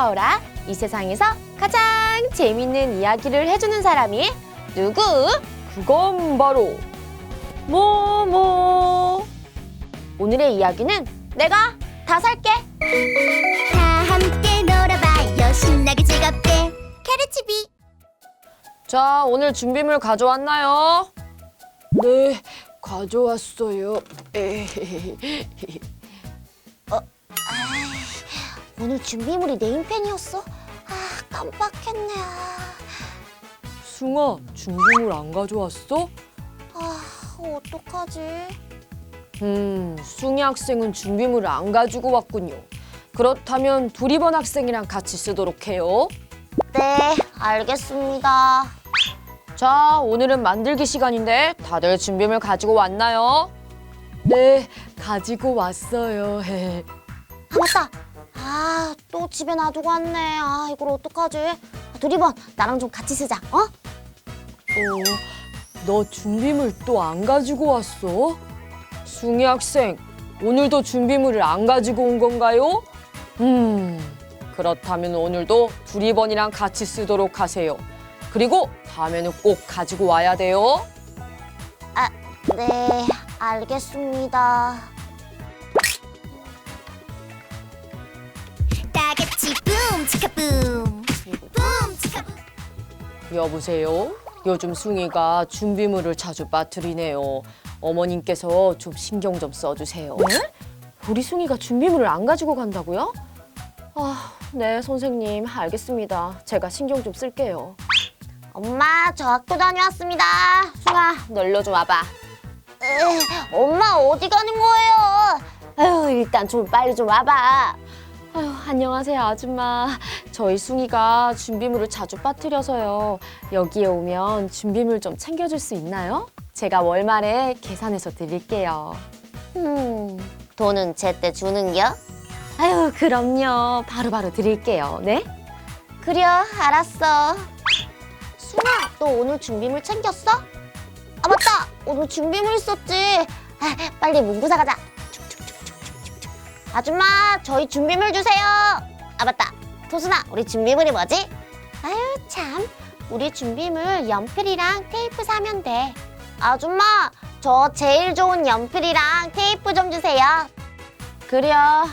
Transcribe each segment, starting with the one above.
파워라. 이 세상에서 가장 재밌는 이야기를 해주는 사람이 누구? 그건 바로. 모모. 오늘의 이야기는 내가 다 살게. 다 함께 놀아봐요. 신나게 즐겁게. 캐르치비. 자 오늘 준비물 가져왔나요? 네 가져왔어요 오늘 준비물이 네임펜이었어? 아 깜빡했네 숭아 준비물 안 가져왔어? 아 어떡하지 음, 숭이 학생은 준비물을 안 가지고 왔군요. 그렇다면 두리번 학생이랑 같이 쓰도록 해요. 네 알겠습니다 자, 오늘은 만들기 시간인데 다들 준비물 가지고 왔나요? 네, 가지고 왔어요. 아 맞다 아 또 집에 놔두고 왔네 아 이걸 어떡하지 아, 두리번 나랑 좀 같이 쓰자 어? 어, 너 준비물 또 안 가지고 왔어? 숭이 학생, 오늘도 준비물을 안 가지고 온 건가요? 음, 그렇다면 오늘도 두리번이랑 같이 쓰도록 하세요. 그리고 다음에는 꼭 가지고 와야 돼요. 네 알겠습니다 다 치카붐 붐 치카붐 여보세요? 요즘 숭이가 준비물을 자주 빠뜨리네요. 어머님께서 좀 신경 좀 써주세요. 네? 우리 숭이가 준비물을 안 가지고 간다고요? 아, 네, 선생님. 알겠습니다. 제가 신경 좀 쓸게요. 엄마 저 학교 다녀왔습니다 숭아, 너 일로 좀 와봐. 에이, 엄마 어디 가는 거예요? 아유, 일단 좀 빨리 좀 와봐. 아유, 안녕하세요, 아줌마. 저희 숭이가 준비물을 자주 빠뜨려서요. 여기에 오면 준비물 좀 챙겨줄 수 있나요? 제가 월말에 계산해서 드릴게요. 음, 돈은 제때 주는겨? 아유, 그럼요. 바로바로 드릴게요. 네? 그려, 알았어. 순아, 너 오늘 준비물 챙겼어? 아, 맞다! 오늘 준비물 있었지. 아, 빨리 문구사 가자. 아줌마, 저희 준비물 주세요. 아, 맞다. 토순아, 우리 준비물이 뭐지? 아유, 참. 우리 준비물 연필이랑 테이프 사면 돼. 아줌마, 저 제일 좋은 연필이랑 테이프 좀 주세요. 그려.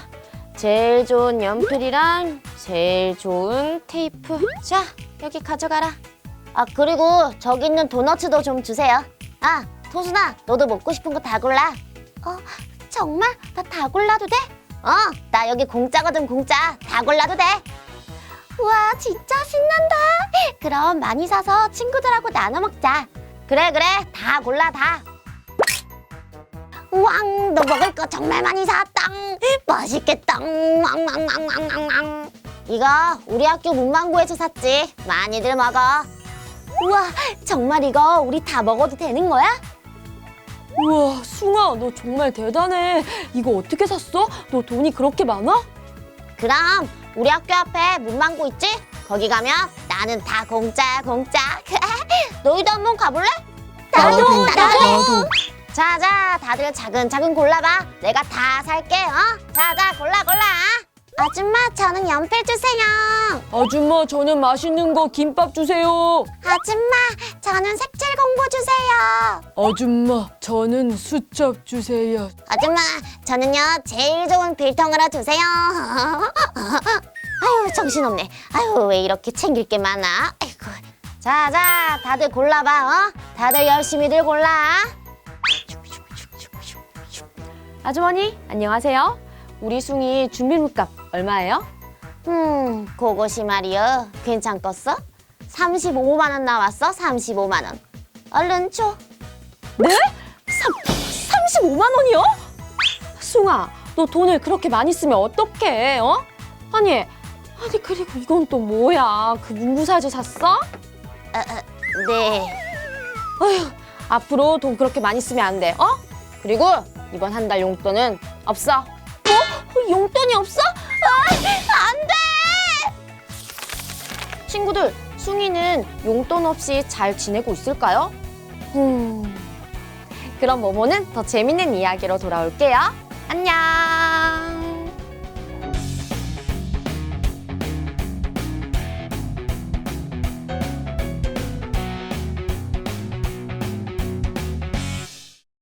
제일 좋은 연필이랑 제일 좋은 테이프. 자, 여기 가져가라. 아 그리고 저기 있는 도너츠도 좀 주세요. 아 토순아 너도 먹고 싶은 거 다 골라. 어 정말 나 다 골라도 돼? 어 나 여기 공짜거든 공짜 다 골라도 돼. 우와 진짜 신난다. 그럼 많이 사서 친구들하고 나눠 먹자. 그래 그래 다 골라 다. 우왕 너 먹을 거 정말 많이 샀다. 맛있겠다. 왕왕왕왕왕왕. 이거 우리 학교 문방구에서 샀지. 많이들 먹어. 우와, 정말 이거 우리 다 먹어도 되는 거야? 우와, 숭아, 너 정말 대단해. 이거 어떻게 샀어? 너 돈이 그렇게 많아? 그럼 우리 학교 앞에 문방구 있지? 거기 가면 나는 다 공짜야, 공짜. 너희도 한번 가볼래? 나도, 나도. 자, 자, 다들 차근차근 골라봐. 내가 다 살게, 어? 자, 자, 골라, 골라. 아줌마, 저는 연필 주세요. 아줌마, 저는 맛있는 거 김밥 주세요. 아줌마, 저는 색칠 공부 주세요. 아줌마, 저는 수첩 주세요. 아줌마, 저는요 제일 좋은 빌통으로 주세요. 아유 정신없네. 아유 왜 이렇게 챙길 게 많아? 아이고. 자자 다들 골라봐. 어? 다들 열심히들 골라. 아주머니, 안녕하세요. 우리 숭이 준비물값 얼마예요? 음 그것이 말이여 괜찮겠어? 35만 원 나왔어 35만 원. 얼른 줘. 네? 삼, 35만 원이요? 숭아, 너 돈을 그렇게 많이 쓰면 어떡해, 어? 아니, 아니 그리고 이건 또 뭐야? 그 문구사에서 샀어? 어, 어, 네. 어휴, 앞으로 돈 그렇게 많이 쓰면 안 돼, 어? 그리고 이번 한 달 용돈은 없어. 어? 용돈이 없어? 아, 안 돼! 친구들, 숭이는 용돈 없이 잘 지내고 있을까요? 음, 그럼 모모는 더 재밌는 이야기로 돌아올게요. 안녕!